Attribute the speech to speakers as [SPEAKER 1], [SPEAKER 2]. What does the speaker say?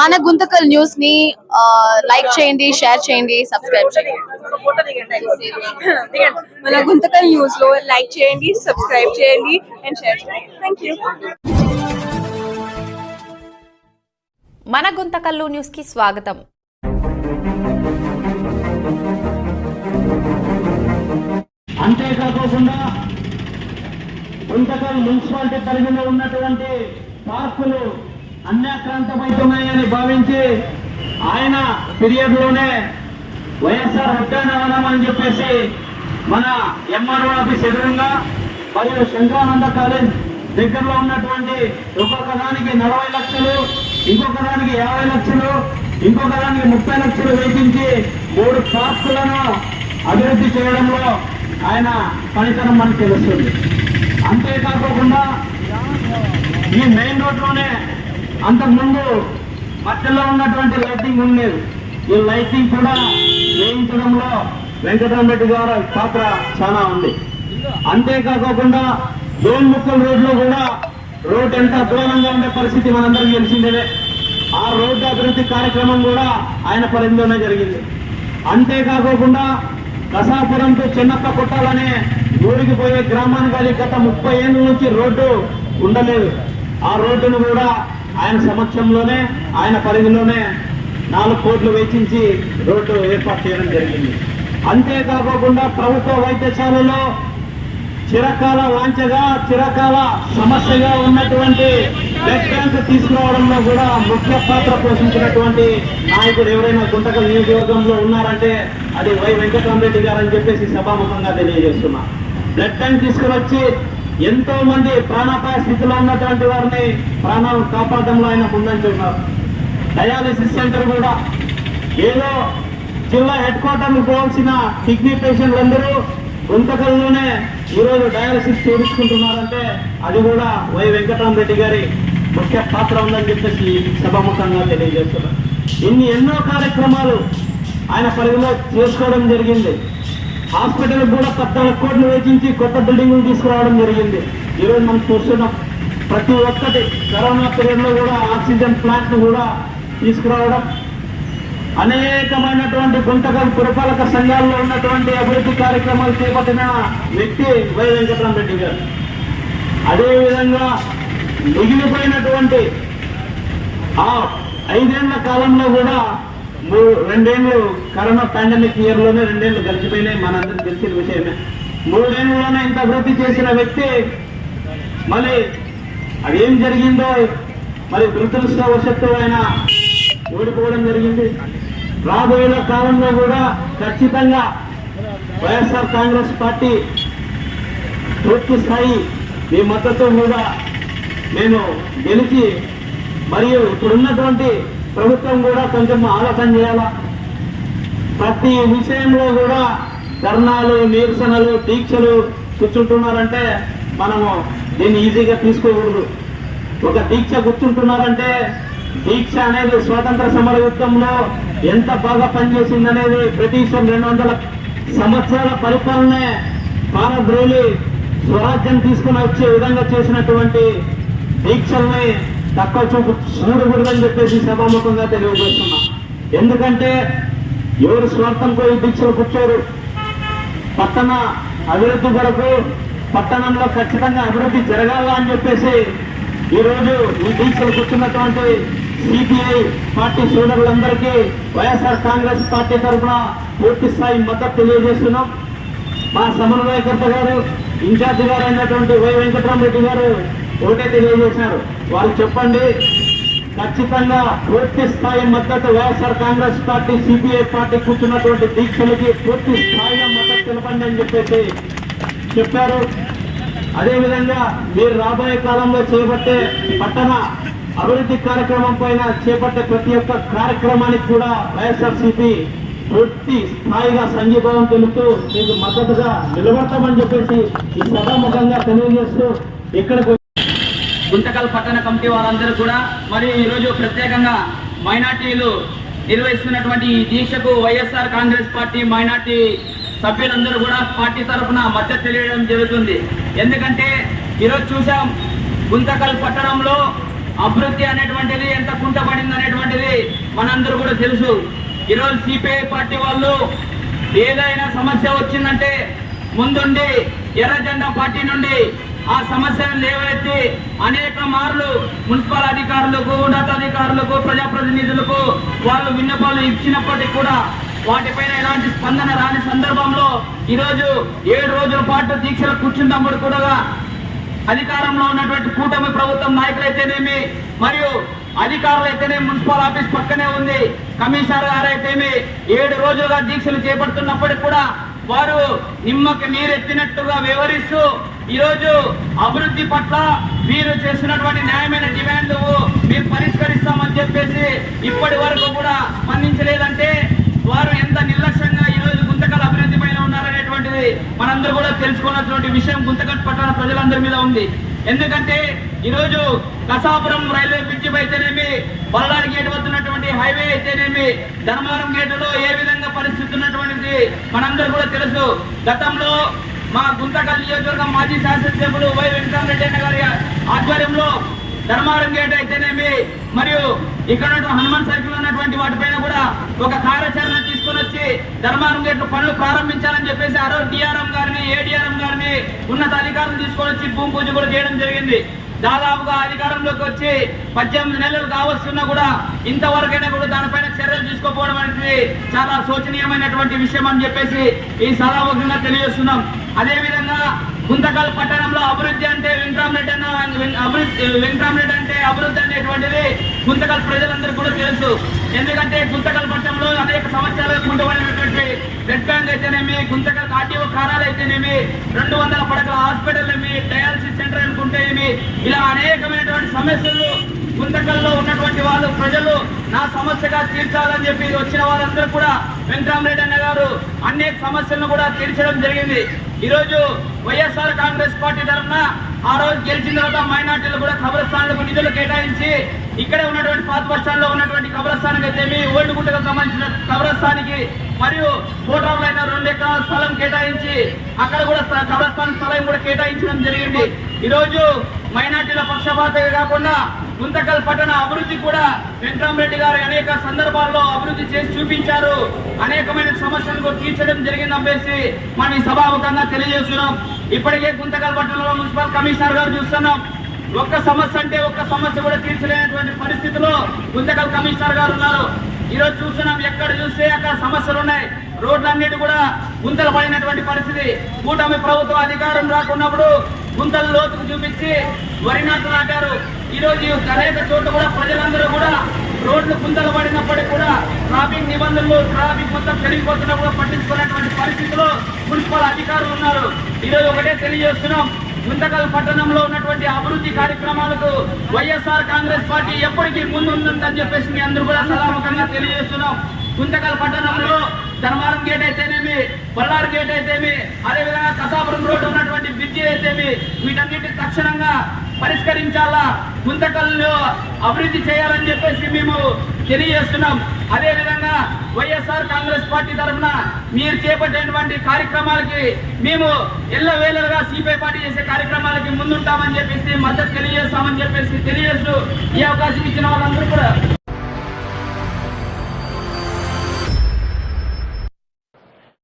[SPEAKER 1] మన గుంతకల్ న్యూస్ని లైక్ చేయండి షేర్ చేయండి సబ్స్క్రైబ్ చేయండి.
[SPEAKER 2] మన గుంతకల్ న్యూస్లో లైక్ చేయండి సబ్స్క్రైబ్ చేయండి అండ్ షేర్ చేయండి. థ్యాంక్ యూ
[SPEAKER 3] మన గుంతకల్లు న్యూస్కి స్వాగతం.
[SPEAKER 4] అంతేకాకుండా గుంతకల్ మున్సిపాలిటీ పరిధిలో ఉన్నటువంటి పార్కులు అన్యాక్రాంతమవుతున్నాయని భావించి ఆయన పీరియడ్లోనే వైఎస్ఆర్ ఉద్యానవనం అని చెప్పేసి మన ఎంఆర్ఓ ఆఫీస్ ఎదురుగా మరియు శంకరానంద కాలేజ్ దగ్గరలో ఉన్నటువంటి ఒక్కొక్క దానికి నలభై లక్షలు ఇంకొక దానికి యాభై లక్షలు ఇంకొక దానికి ముప్పై లక్షలు వేయించి మూడు పార్కులను అభివృద్ధి చేయడంలో ఆయన పనితనం మనకు తెలుస్తుంది. అంతేకాకుండా ఈ మెయిన్ రోడ్లోనే అంతకుముందు మధ్యలో ఉన్నటువంటి లైటింగ్ ఉండేది. ఈ లైటింగ్ కూడా వేయించడంలో వెంకటరామరెడ్డి గారి పాత్ర చాలా ఉంది. అంతేకాకుండా దోన్ముక్కల్ రోడ్లో కూడా రోడ్ ఎంత దూరంగా ఉండే పరిస్థితి మనందరికీ తెలిసిందే ఆ రోడ్డు అభివృద్ధి కార్యక్రమం కూడా ఆయన పరిధిలోనే జరిగింది. అంతేకాకుండా కసాపురం టు చిన్నప్ప కొట్టాలనే ఊరికి పోయే గ్రామానికి అది గత ముప్పై ఏళ్ళ నుంచి రోడ్డు ఉండలేదు. ఆ రోడ్డును కూడా ఆయన సమక్షంలోనే ఆయన పరిధిలోనే నాలుగు కోట్లు వెచ్చించి రోడ్డు ఏర్పాటు చేయడం జరిగింది. అంతేకాకుండా ప్రభుత్వ వైద్యశాలలో చిరకాల వాంఛగా చిరకాల సమస్యగా ఉన్నటువంటి బ్లడ్ బ్యాంక్ తీసుకురావడంలో కూడా ముఖ్య పాత్ర పోషించినటువంటి నాయకుడు ఎవరైనా గుంటకల్ నియోజకవర్గంలో ఉన్నారంటే అది వై వెంకటరామరెడ్డి గారు అని చెప్పేసి సభాముఖంగా తెలియజేస్తున్నా. బ్లడ్ బ్యాంక్ తీసుకువచ్చి ఎంతో మంది ప్రాణాపాయ స్థితిలో ఉన్నటువంటి వారిని ప్రాణాలు కాపాడడంలో ఆయన ఉందని చెప్పారు డయాలసిస్ సెంటర్ కూడా ఏదో జిల్లా హెడ్ క్వార్టర్ పోవాల్సిన కిడ్నీ పేషెంట్లందరూ గుంతకల్లోనే ఈరోజు డయాలసిస్ చేయించుకుంటున్నారంటే అది కూడా వై వెంకటరామరెడ్డి గారి ముఖ్య పాత్ర ఉందని చెప్పేసి సభాముఖంగా తెలియజేస్తున్నారు. ఇన్ని ఎన్నో కార్యక్రమాలు ఆయన పరిధిలో చేసుకోవడం జరిగింది. హాస్పిటల్ కూడా పద్నాలుగు కోట్లు వేచించి కొత్త బిల్డింగ్లు తీసుకురావడం జరిగింది. ఈరోజు మనం చూస్తున్నాం ప్రతి ఒక్కటి కరోనా పీరియడ్లో కూడా ఆక్సిజన్ ప్లాంట్ కూడా తీసుకురావడం అనేకమైనటువంటి గుంటకల్ పురపాలక సంఘాల్లో ఉన్నటువంటి అభివృద్ధి కార్యక్రమాలు చేపట్టిన వ్యక్తి వై వెంకటరామరెడ్డి గారు. అదేవిధంగా మిగిలిపోయినటువంటి ఆ ఐదేళ్ళ కాలంలో కూడా రెండేళ్ళు రెండేళ్ళు కరోనా పాండమిక్ ఇయర్లోనే రెండేళ్ళు గడిచిపోయినాయి. మనందరికి తెలిసిన విషయమే. మూడేళ్ళలోనే ఇంత అభివృద్ధి చేసిన వ్యక్తి మళ్ళీ అది ఏం జరిగిందో మరి దురదృష్టవశత్తు ఆయన ఓడిపోవడం జరిగింది. రాబోయే కాలంలో కూడా ఖచ్చితంగా వైఎస్ఆర్ కాంగ్రెస్ పార్టీ పూర్తి స్థాయి మీ మద్దతు కూడా నేను గెలిచి మరియు ఇప్పుడున్నటువంటి ప్రభుత్వం కూడా కొంచెం ఆలోచన చేయాలా? ప్రతి విషయంలో కూడా ధర్నాలు నిరసనలు దీక్షలు కూర్చుంటున్నారంటే మనము దీన్ని ఈజీగా తీసుకోకూడదు. ఒక దీక్ష కూర్చుంటున్నారంటే దీక్ష అనేది స్వాతంత్ర సమర యుద్ధంలో ఎంత బాగా పనిచేసిందనేది బ్రిటిష్ రెండు వందల సంవత్సరాల పరిపాలనే పారద్రోలి స్వరాజ్యం తీసుకుని వచ్చే విధంగా చేసినటువంటి దీక్షల్ని తక్కువ చూపు చూడకూడదని చెప్పేసి సభాముఖంగా తెలియజేస్తున్నా. ఎందుకంటే ఎవరు స్వార్థం పోయి దీక్షలు కూర్చోరు పట్టణ అభివృద్ధి కొరకు పట్టణంలో ఖచ్చితంగా అభివృద్ధి జరగాల అని చెప్పేసి ఈరోజు ఈ దీక్షలు కూర్చున్నటువంటి సిపిఐ పార్టీ సోదరులందరికీ వైఎస్ఆర్ కాంగ్రెస్ పార్టీ తరఫున పూర్తి స్థాయి మద్దతు తెలియజేస్తున్నాం. మా సమన్వయకర్త గారు ఇన్ఛార్జ్ గారు అయినటువంటి వై వెంకటరామరెడ్డి గారు ఒకటే తెలియజేశారు. వాళ్ళు చెప్పండి ఖచ్చితంగా పూర్తి స్థాయి మద్దతు YSR Congress party CPI party కూర్చున్నటువంటి దీక్షలకి పూర్తి స్థాయిలో మద్దతు తెలపండి అని చెప్పేసి చెప్పారు. అదేవిధంగా మీరు రాబోయే కాలంలో చేపట్టే పట్టణ అభివృద్ధి కార్యక్రమం పైన చేపట్టే ప్రతి ఒక్క కార్యక్రమానికి కూడా వైఎస్ఆర్సీపీ పూర్తి స్థాయిగా సంఘీభావం తెలుపుతూ మీకు మద్దతుగా నిలబడతామని చెప్పేసి ఈ సభాముఖంగా తెలియజేస్తూ ఇక్కడికి
[SPEAKER 5] గుంతకల్ పట్టణ కమిటీ వారందరూ కూడా మరియు ఈరోజు ప్రత్యేకంగా మైనార్టీలు నిర్వహిస్తున్నటువంటి ఈ దీక్షకు వైఎస్ఆర్ కాంగ్రెస్ పార్టీ మైనార్టీ సభ్యులందరూ కూడా పార్టీ తరఫున మద్దతు తెలియడం జరుగుతుంది. ఎందుకంటే ఈరోజు చూసాం గుంతకల్ పట్టణంలో అభివృద్ధి అనేటువంటిది ఎంత కుంటపడింది అనేటువంటిది మనందరూ కూడా తెలుసు. ఈరోజు సిపిఐ పార్టీ వాళ్ళు ఏదైనా సమస్య వచ్చిందంటే ముందుండి ఎర్ర జెండా పార్టీ నుండి ఆ సమస్యను లేవనెత్తి అనేక మార్లు మున్సిపల్ అధికారులకు ఉన్నతాధికారులకు ప్రజాప్రతినిధులకు వాళ్ళు విన్నపాలు ఇచ్చినప్పటికీ కూడా వాటిపైన ఎలాంటి స్పందన రాని సందర్భంలో ఈరోజు ఏడు రోజుల పాటు దీక్షలు కూర్చున్నప్పుడు కూడా అధికారంలో ఉన్నటువంటి కూటమి ప్రభుత్వం నాయకులైతేనేమి మరియు అధికారులు అయితేనే మున్సిపల్ ఆఫీస్ పక్కనే ఉంది. కమిషనర్ గారు ఏడు రోజులుగా దీక్షలు చేపడుతున్నప్పటికీ కూడా వారు నిమ్మకి నీరెత్తినట్టుగా వివరిస్తూ ఈరోజు అభివృద్ధి పట్ల మీరు చేసినటువంటి న్యాయమైన డిమాండ్లు మీరు పరిష్కరిస్తామని చెప్పేసి ఇప్పటి వరకు కూడా స్పందించలేదంటే వారు ఎంత నిర్లక్ష్యంగా ఈరోజు గుంతకల గుంతకల్ అభివృద్ధి పైన ఉన్నారనేటువంటిది మనందరూ కూడా తెలుసుకున్నటువంటి విషయం గుంతకల్ పట్టణ ప్రజలందరి మీద ఉంది. ఎందుకంటే ఈరోజు కసాపురం రైల్వే బ్రిడ్జి అయితేనేమి బళ్ళారి గేట్ వద్ద ఉన్నటువంటి హైవే అయితేనేమి ధర్మవరం గేటులో ఏ విధంగా పరిస్థితి ఉన్నటువంటిది మనందరూ కూడా తెలుసు. గతంలో మా గుంతకల్ నియోజకవర్గం మాజీ శాసనసభ్యులు వై వెంకటరెడ్డి అన్న గారి ఆధ్వర్యంలో ధర్మవరం గేట్ అయితేనేమి మరియు ఇక్కడ హనుమాన్ సర్కిల్ ఉన్నటువంటి వాటిపైన కూడా ఒక కార్యాచరణ తీసుకొని వచ్చి ధర్మవరం గేట్ పనులు ప్రారంభించాలని చెప్పేసి ఆ రోజు డిఆర్ఎం గారిని ఏడిఆర్ఎం గారిని ఉన్నత అధికారులు తీసుకొని వచ్చి భూమి పూజ కూడా చేయడం జరిగింది. దాదాపుగా అధికారంలోకి వచ్చి పద్దెనిమిది నెలలు కావస్తున్నా కూడా ఇంతవరకైనా కూడా దానిపైన చర్యలు తీసుకోకపోవడం అనేది చాలా శోచనీయమైనటువంటి విషయం అని చెప్పేసి ఈ సభాముఖంగా తెలియజేస్తున్నాం. అదేవిధంగా గుంతకల్ పట్టణంలో అభివృద్ధి అంటే వెంకరామరెడ్డి అన్న అభివృద్ధి వెంకరామరెడ్డి అంటే అభివృద్ధి అనేటువంటిది గుంతకల్ ప్రజలందరూ కూడా తెలుసు. ఎందుకంటే గుంతకల్ పట్టణంలో అనేక సంవత్సరాలుగా కుంటబడినటువంటి రెడ్ బ్యాంక్ అయితేనేమి గుంతకల్ ఆర్టీఓ కారాలు అయితేనేమి రెండు వందల పడకల హాస్పిటల్ ఏమి ఇలా అనేకమైనటువంటి సమస్యలు గుంతకల్లో ఉన్నటువంటి వాళ్ళు ప్రజలు నా సమస్యగా తీర్చాలని చెప్పి వచ్చిన వాళ్ళందరూ కూడా వెంకటరామరెడ్డి అన్న గారు అనేక సమస్యలను కూడా తీర్చడం జరిగింది. ఈరోజు వైఎస్ఆర్ కాంగ్రెస్ పార్టీ తరఫున ఆ రోజు గెలిచిన తర్వాత మైనార్టీలు కూడా కబ్రస్థాన్లకు నిధులు కేటాయించి ఇక్కడే ఉన్నటువంటి పాత బస్లో ఉన్నటువంటి కబ్రస్థానికి అయితే ఓల్డ్ గుంటకు సంబంధించిన కబ్రస్థానికి మరియు కోటాలో అయిన రెండు ఎకరాల స్థలం కేటాయించి అక్కడ కూడా స్థ- కబ్రస్థాన్ స్థలం కూడా కేటాయించడం జరిగింది. ఈరోజు మైనార్టీల పక్షపాతమే కాకుండా గుంతకల్ పట్టణ అభివృద్ధి కూడా వెంకటరామరెడ్డి గారు అనేక సందర్భాల్లో అభివృద్ధి చేసి చూపించారు. అనేకమైన సమస్యలను తీర్చడం జరిగింది అమ్మేసి మనం ఈ సభాముఖంగా తెలియజేస్తున్నాం. ఇప్పటికే గుంతకల్ పట్టణంలో మున్సిపల్ కమిషనర్ గారు చూస్తున్నాం. ఒక్క సమస్య అంటే ఒక్క సమస్య కూడా తీర్చలేనటువంటి పరిస్థితిలో గుంతకల్ కమిషనర్ గారు ఉన్నారు. ఈరోజు చూస్తున్నాం ఎక్కడ చూస్తే అక్కడ సమస్యలు ఉన్నాయి. రోడ్లన్నిటి కూడా గుంతలు పడినటువంటి పరిస్థితి. కూటమి ప్రభుత్వం అధికారం రాకున్నప్పుడు గుంతలు లోతుకు చూపించి వరి నాట్లు నాటారు ఈరోజు అనేక చోట్ల కూడా ప్రజలందరూ కూడా రోడ్లు గుంతలు పడినప్పటికీ కూడా ట్రాఫిక్ నిబంధనలు ట్రాఫిక్ మొత్తం చనిపోతున్న కూడా పట్టించుకునేటువంటి పరిస్థితిలో మున్సిపల్ అధికారులు ఉన్నారు. ఈరోజు ఒకటే తెలియజేస్తున్నాం. గుంతకల్ పట్టణంలో ఉన్నటువంటి అభివృద్ధి కార్యక్రమాలకు వైఎస్ఆర్ కాంగ్రెస్ పార్టీ ఎప్పటికీ ముందుందని చెప్పేసి మీ అందరూ కూడా సలాముఖంగా తెలియజేస్తున్నాం. గుంతకల్ పట్టణంలో ధర్మారం గేట్ అయితేనేమి బళ్ళారి గేట్ అయితేమి అదేవిధంగా కసాపురం రోడ్డు ఉన్నటువంటి బ్రిడ్జి అయితేమి వీటన్నిటి తక్షణంగా పరిష్కరించాలా? గుంతకల్లో అభివృద్ధి చేయాలని చెప్పేసి మేము తెలియజేస్తున్నాం. అదేవిధంగా వైఎస్ఆర్ కాంగ్రెస్ పార్టీ తరఫున మీరు చేపట్టేటువంటి కార్యక్రమాలకి మేము ఎల్లవేళలుగా సిపిఐ పార్టీ చేసే కార్యక్రమాలకి ముందుంటామని చెప్పేసి మద్దతు తెలియజేస్తామని చెప్పేసి తెలియజేస్తూ ఈ అవకాశం ఇచ్చిన వాళ్ళందరూ కూడా